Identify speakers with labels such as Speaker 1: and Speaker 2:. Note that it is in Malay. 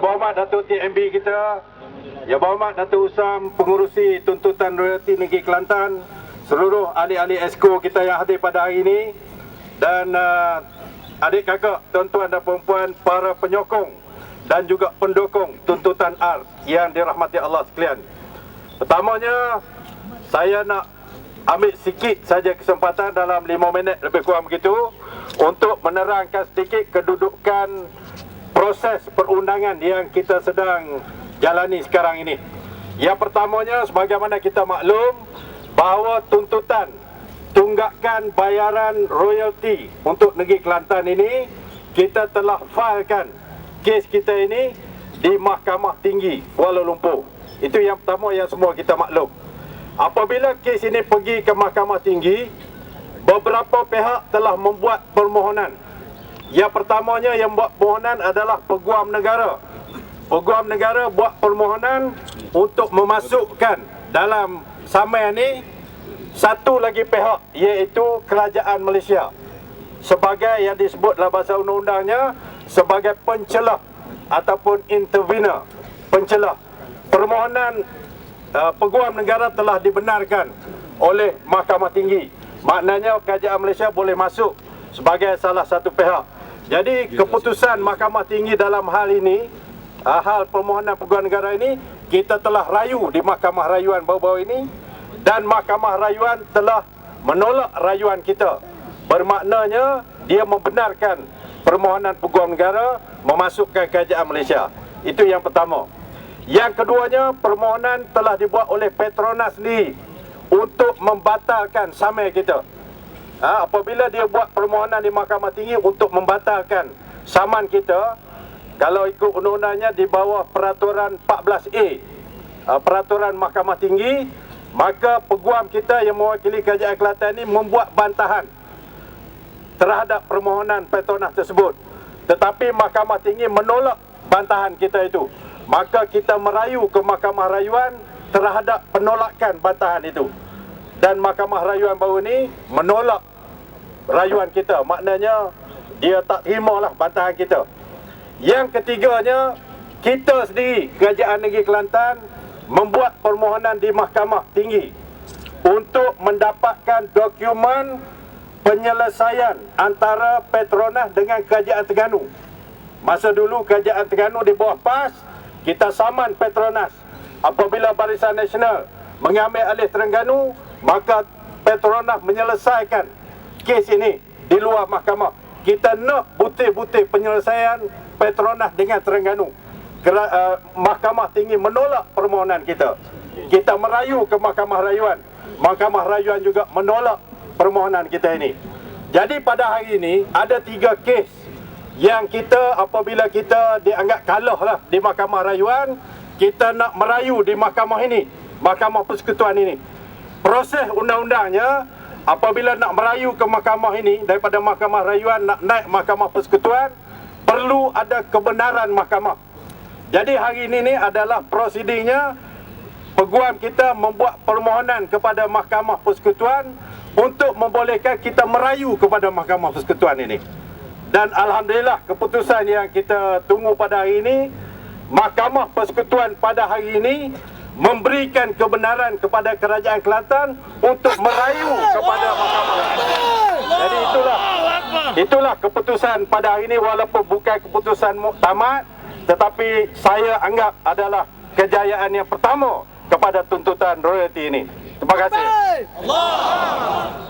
Speaker 1: Yang berhormat Datuk TMB kita, Yang berhormat Datuk Usam pengurusi tuntutan royalti negeri Kelantan, seluruh ahli-ahli esko kita yang hadir pada hari ini dan uh, adik kakak, tuan-tuan dan perempuan, para penyokong dan juga pendukung tuntutan ART yang dirahmati Allah sekalian. Pertamanya, saya nak ambil sikit saja kesempatan dalam 5 minit lebih kurang begitu untuk menerangkan sedikit kedudukan proses perundangan yang kita sedang jalani sekarang ini. Yang pertamanya sebagaimana kita maklum bahawa tuntutan tunggakan bayaran royalti untuk negeri Kelantan ini kita telah filekan kes kita ini di Mahkamah Tinggi Kuala Lumpur. Itu yang pertama yang semua kita maklum. Apabila kes ini pergi ke Mahkamah Tinggi, beberapa pihak telah membuat permohonan. Yang pertamanya yang buat permohonan adalah Peguam Negara. Peguam Negara buat permohonan untuk memasukkan dalam samai ini satu lagi pihak iaitu Kerajaan Malaysia. Sebagai yang disebut dalam bahasa undang-undangnya sebagai pencelah ataupun intervener pencelah. Permohonan uh, peguam negara telah dibenarkan oleh Mahkamah Tinggi. Maknanya Kerajaan Malaysia boleh masuk sebagai salah satu pihak jadi keputusan Mahkamah Tinggi dalam hal ini uh, hal permohonan peguam negara ini kita telah rayu di Mahkamah Rayuan baru-baru ini dan Mahkamah Rayuan telah menolak rayuan kita. Bermaknanya dia membenarkan permohonan peguam negara memasukkan kerajaan Malaysia. Itu yang pertama. Yang keduanya permohonan telah dibuat oleh Petronas sendiri untuk membatalkan samai kita. Ha, apabila dia buat permohonan di Mahkamah Tinggi untuk membatalkan saman kita, kalau ikut undang-undangnya di bawah peraturan 14A, ha, peraturan Mahkamah Tinggi, maka peguam kita yang mewakili kerajaan Kelantan ini membuat bantahan terhadap permohonan Petronas tersebut. Tetapi Mahkamah Tinggi menolak bantahan kita itu. Maka kita merayu ke Mahkamah Rayuan terhadap penolakan bantahan itu. Dan Mahkamah Rayuan baru ini menolak rayuan kita. Maknanya dia tak terimalah bantahan kita. Yang ketiganya, kita sendiri, Kerajaan Negeri Kelantan membuat permohonan di Mahkamah Tinggi untuk mendapatkan dokumen penyelesaian antara Petronas dengan Kerajaan Terengganu. Masa dulu Kerajaan Terengganu di bawah PAS, kita saman Petronas. Apabila Barisan Nasional mengambil alih Terengganu, maka Petronas menyelesaikan kes ini di luar mahkamah. Kita nak butir-butir penyelesaian Petronas dengan Terengganu uh, Mahkamah Tinggi menolak permohonan kita. Kita merayu ke Mahkamah Rayuan. Mahkamah Rayuan juga menolak permohonan kita ini. Jadi pada hari ini ada tiga kes yang kita apabila kita dianggap kalah lah di Mahkamah Rayuan, kita nak merayu di Mahkamah ini, Mahkamah Persekutuan ini. Proses undang-undangnya apabila nak merayu ke mahkamah ini daripada Mahkamah Rayuan nak naik Mahkamah Persekutuan perlu ada kebenaran mahkamah jadi hari ini ni adalah prosedurnya peguam kita membuat permohonan kepada Mahkamah Persekutuan untuk membolehkan kita merayu kepada Mahkamah Persekutuan ini. Dan Alhamdulillah keputusan yang kita tunggu pada hari ini Mahkamah Persekutuan pada hari ini memberikan kebenaran kepada Kerajaan Kelantan untuk merayu kepada Mahkamah. Jadi itulah itulah keputusan pada hari ini walaupun bukan keputusan tamat tetapi saya anggap adalah kejayaan yang pertama kepada tuntutan royalti ini. Terima kasih. Allah.